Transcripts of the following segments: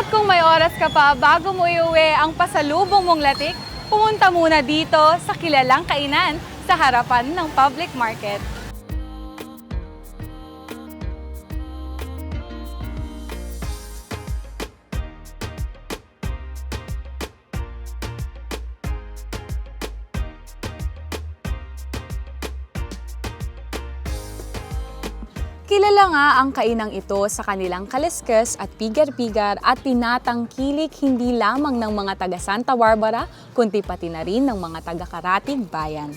At kung may oras ka pa bago mo iuwi ang pasalubong mong latik, pumunta muna dito sa kilalang kainan sa harapan ng public market. Kilala nga ang kainang ito sa kanilang kaliskes at pigar-pigar at tinatangkilik hindi lamang ng mga taga Santa Barbara, kundi pati na rin ng mga taga Karatig Bayan.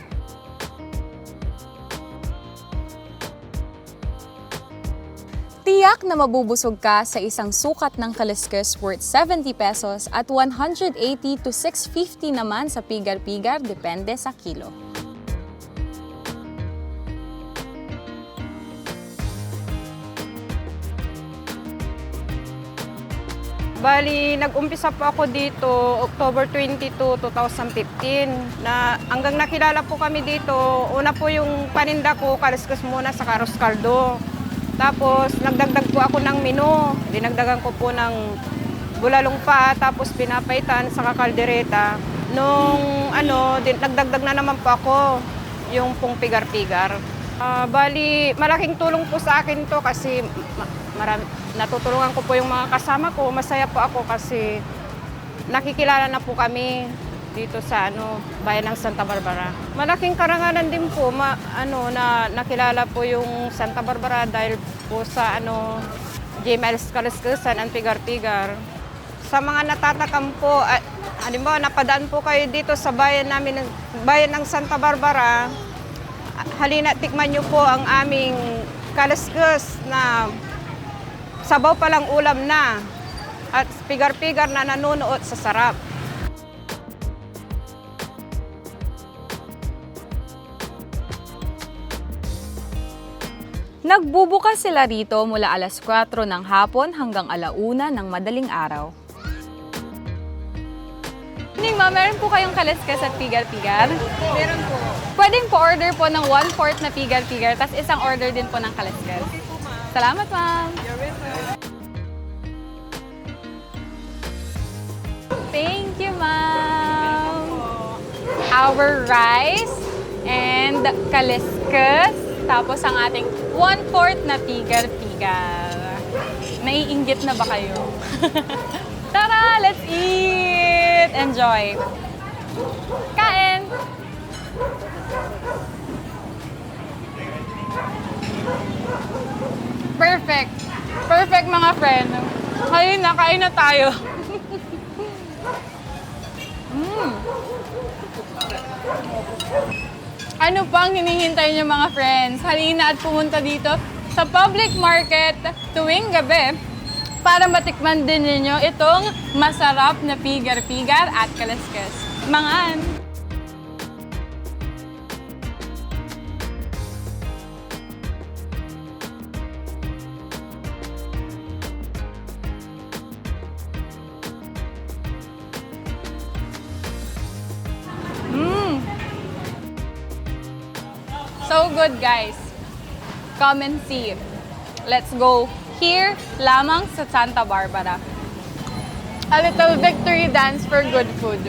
Tiyak na mabubusog ka sa isang sukat ng kaliskes worth 70 pesos at 180 to 650 naman sa pigar-pigar depende sa kilo. Bali, nag-umpisa po ako dito October 22, 2015 na hanggang nakilala po kami dito, una po yung paninda ko, kaliskas muna sa karos kaldo. Tapos nagdagdag po ako ng menu, dinagdagan ko po ng bulalong pa, tapos pinapaitan sa kaldereta. Nung ano, din, nagdagdag na naman po ako yung pong pigar-pigar. Ah, bali, malaking tulong po sa akin to kasi marami, natutulungan ko po yung mga kasama ko. Masaya po ako kasi nakikilala na po kami dito sa ano bayan ng Santa Barbara. Malaking karangalan din po ma, ano na nakilala po yung Santa Barbara dahil po sa ano J. Miles Kalaskusan and Pigar Pigar. Sa mga natatakam po, at halimbawa napadaan po kayo dito sa bayan namin bayan ng Santa Barbara, halina tikman niyo po ang aming kalaskus na sabaw palang ulam na at pigar-pigar na nanunuot sa sarap. Nagbubukas sila rito mula alas 4 ng hapon hanggang alauna ng madaling araw. Ning ma, meron po kayong kalaskas at pigar-pigar? Meron po. Pwedeng po order po ng one-fourth na pigar-pigar, tapos isang order din po ng kalaskas. Salamat, ma'am! Thank Our rice and kaliskas, tapos ang ating one-fourth na pigar-pigar. Naiinggit na ba kayo? Tara, let's eat! Enjoy! Kain! Perfect! Perfect mga friend. Kain na, kain na tayo. Ano pang hinihintay niyo mga friends? Halina at pumunta dito sa public market tuwing gabi para matikman din ninyo itong masarap na pigar-pigar at kalaskas. Mangan! So good, guys. Come and see. Let's go here lamang sa Santa Barbara. A little victory dance for good food.